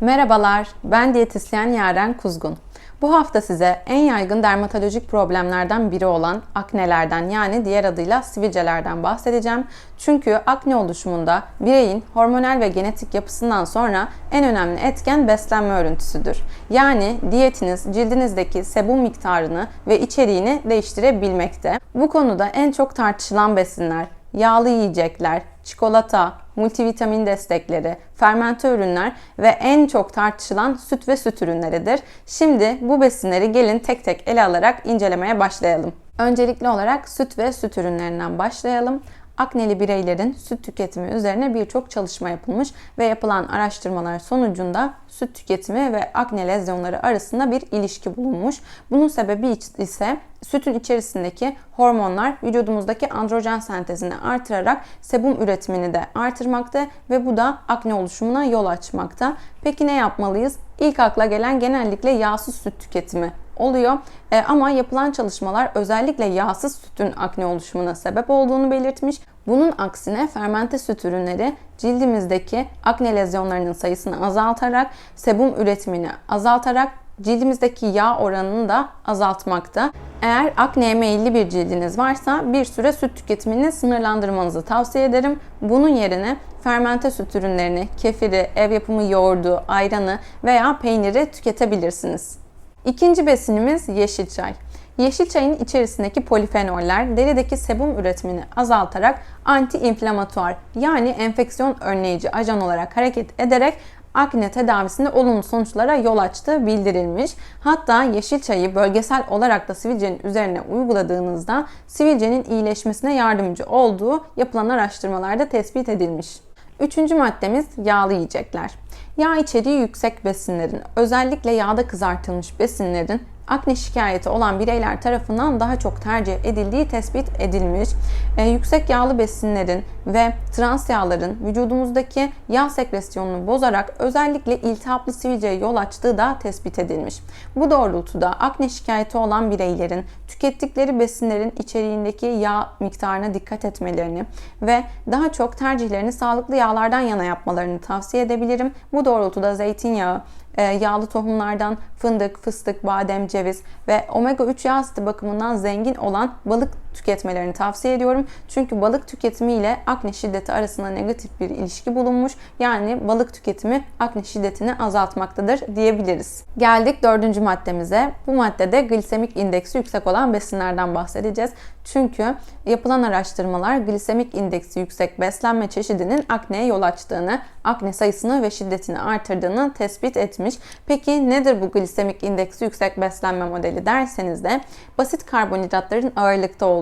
Merhabalar, ben diyetisyen Yaren Kuzgun. Bu hafta size en yaygın dermatolojik problemlerden biri olan aknelerden yani diğer adıyla sivilcelerden bahsedeceğim. Çünkü akne oluşumunda bireyin hormonal ve genetik yapısından sonra en önemli etken beslenme örüntüsüdür. Yani diyetiniz cildinizdeki sebum miktarını ve içeriğini değiştirebilmekte. Bu konuda en çok tartışılan besinler yağlı yiyecekler, çikolata, multivitamin destekleri, fermente ürünler ve en çok tartışılan süt ve süt ürünleridir. Şimdi bu besinleri gelin tek tek ele alarak incelemeye başlayalım. Öncelikli olarak süt ve süt ürünlerinden başlayalım akneli bireylerin süt tüketimi üzerine birçok çalışma yapılmış ve yapılan araştırmalar sonucunda süt tüketimi ve akne lezyonları arasında bir ilişki bulunmuş. Bunun sebebi ise sütün içerisindeki hormonlar vücudumuzdaki androjen sentezini artırarak sebum üretimini de artırmakta ve bu da akne oluşumuna yol açmakta. Peki ne yapmalıyız? İlk akla gelen genellikle yağsız süt tüketimi oluyor. E, ama yapılan çalışmalar özellikle yağsız sütün akne oluşumuna sebep olduğunu belirtmiş. Bunun aksine fermente süt ürünleri cildimizdeki akne lezyonlarının sayısını azaltarak, sebum üretimini azaltarak cildimizdeki yağ oranını da azaltmakta. Eğer akneye meyilli bir cildiniz varsa bir süre süt tüketimini sınırlandırmanızı tavsiye ederim. Bunun yerine fermente süt ürünlerini, kefiri, ev yapımı yoğurdu, ayranı veya peyniri tüketebilirsiniz. İkinci besinimiz yeşil çay. Yeşil çayın içerisindeki polifenoller derideki sebum üretimini azaltarak anti-inflamatuar yani enfeksiyon önleyici ajan olarak hareket ederek akne tedavisinde olumlu sonuçlara yol açtığı bildirilmiş. Hatta yeşil çayı bölgesel olarak da sivilcenin üzerine uyguladığınızda sivilcenin iyileşmesine yardımcı olduğu yapılan araştırmalarda tespit edilmiş. Üçüncü maddemiz yağlı yiyecekler. Yağ içeriği yüksek besinlerin, özellikle yağda kızartılmış besinlerin akne şikayeti olan bireyler tarafından daha çok tercih edildiği tespit edilmiş. E, yüksek yağlı besinlerin ve trans yağların vücudumuzdaki yağ sekresyonunu bozarak özellikle iltihaplı sivilceye yol açtığı da tespit edilmiş. Bu doğrultuda akne şikayeti olan bireylerin tükettikleri besinlerin içeriğindeki yağ miktarına dikkat etmelerini ve daha çok tercihlerini sağlıklı yağlardan yana yapmalarını tavsiye edebilirim. Bu doğrultuda zeytinyağı, yağlı tohumlardan fındık, fıstık, badem, ceviz ve omega 3 yağ asidi bakımından zengin olan balık tüketmelerini tavsiye ediyorum. Çünkü balık tüketimi ile akne şiddeti arasında negatif bir ilişki bulunmuş. Yani balık tüketimi akne şiddetini azaltmaktadır diyebiliriz. Geldik dördüncü maddemize. Bu maddede glisemik indeksi yüksek olan besinlerden bahsedeceğiz. Çünkü yapılan araştırmalar glisemik indeksi yüksek beslenme çeşidinin akneye yol açtığını, akne sayısını ve şiddetini artırdığını tespit etmiş. Peki nedir bu glisemik indeksi yüksek beslenme modeli derseniz de basit karbonhidratların ağırlıkta olduğu,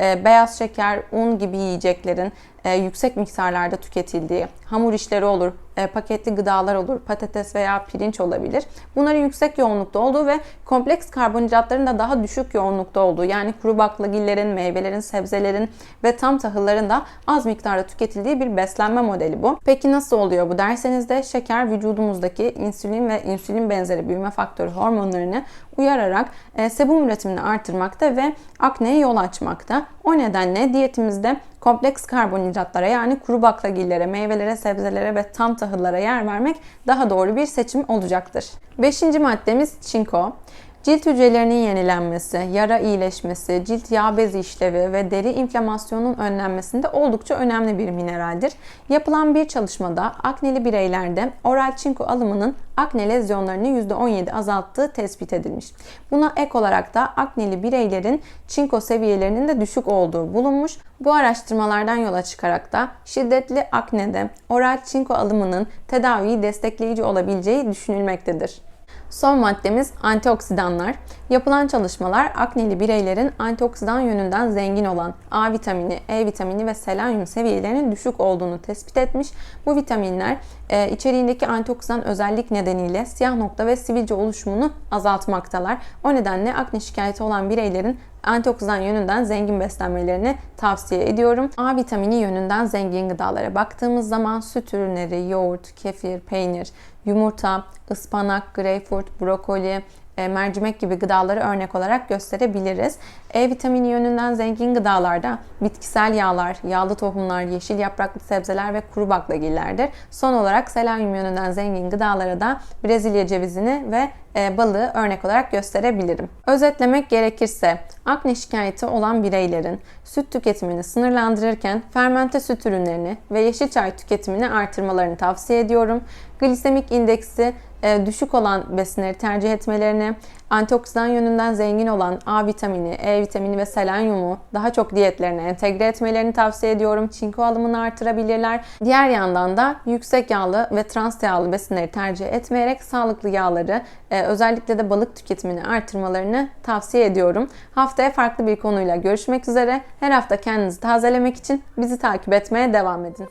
e, beyaz şeker, un gibi yiyeceklerin e, yüksek miktarlarda tüketildiği, hamur işleri olur, e, paketli gıdalar olur, patates veya pirinç olabilir. Bunların yüksek yoğunlukta olduğu ve kompleks karbonhidratların da daha düşük yoğunlukta olduğu yani kuru baklagillerin, meyvelerin, sebzelerin ve tam tahılların da az miktarda tüketildiği bir beslenme modeli bu. Peki nasıl oluyor bu derseniz de şeker vücudumuzdaki insülin ve insülin benzeri büyüme faktörü hormonlarını uyararak e, sebum üretimini artırmakta ve akneye yol açmakta. O nedenle diyetimizde kompleks karbonhidratlara yani kuru baklagillere, meyvelere, sebzelere ve tam tahıllara yer vermek daha doğru bir seçim olacaktır. Beşinci maddemiz çinko. Cilt hücrelerinin yenilenmesi, yara iyileşmesi, cilt yağ bezi işlevi ve deri inflamasyonunun önlenmesinde oldukça önemli bir mineraldir. Yapılan bir çalışmada akneli bireylerde oral çinko alımının akne lezyonlarını %17 azalttığı tespit edilmiş. Buna ek olarak da akneli bireylerin çinko seviyelerinin de düşük olduğu bulunmuş. Bu araştırmalardan yola çıkarak da şiddetli aknede oral çinko alımının tedaviyi destekleyici olabileceği düşünülmektedir. Son maddemiz antioksidanlar. Yapılan çalışmalar akneli bireylerin antioksidan yönünden zengin olan A vitamini, E vitamini ve selenyum seviyelerinin düşük olduğunu tespit etmiş. Bu vitaminler e, içeriğindeki antioksidan özellik nedeniyle siyah nokta ve sivilce oluşumunu azaltmaktalar. O nedenle akne şikayeti olan bireylerin antioksidan yönünden zengin beslenmelerini tavsiye ediyorum. A vitamini yönünden zengin gıdalara baktığımız zaman süt ürünleri, yoğurt, kefir, peynir, yumurta, ıspanak, greyfurt, brokoli, mercimek gibi gıdaları örnek olarak gösterebiliriz. E vitamini yönünden zengin gıdalarda bitkisel yağlar, yağlı tohumlar, yeşil yapraklı sebzeler ve kuru baklagillerdir. Son olarak selenyum yönünden zengin gıdalara da Brezilya cevizini ve e, balığı örnek olarak gösterebilirim. Özetlemek gerekirse akne şikayeti olan bireylerin süt tüketimini sınırlandırırken fermente süt ürünlerini ve yeşil çay tüketimini artırmalarını tavsiye ediyorum. Glisemik indeksi e, düşük olan besinleri tercih etmelerini, antioksidan yönünden zengin olan A vitamini, E vitamini ve selenyumu daha çok diyetlerine entegre etmelerini tavsiye ediyorum. Çinko alımını artırabilirler. Diğer yandan da yüksek yağlı ve trans yağlı besinleri tercih etmeyerek sağlıklı yağları, e, özellikle de balık tüketimini artırmalarını tavsiye ediyorum. Haftaya farklı bir konuyla görüşmek üzere. Her hafta kendinizi tazelemek için bizi takip etmeye devam edin.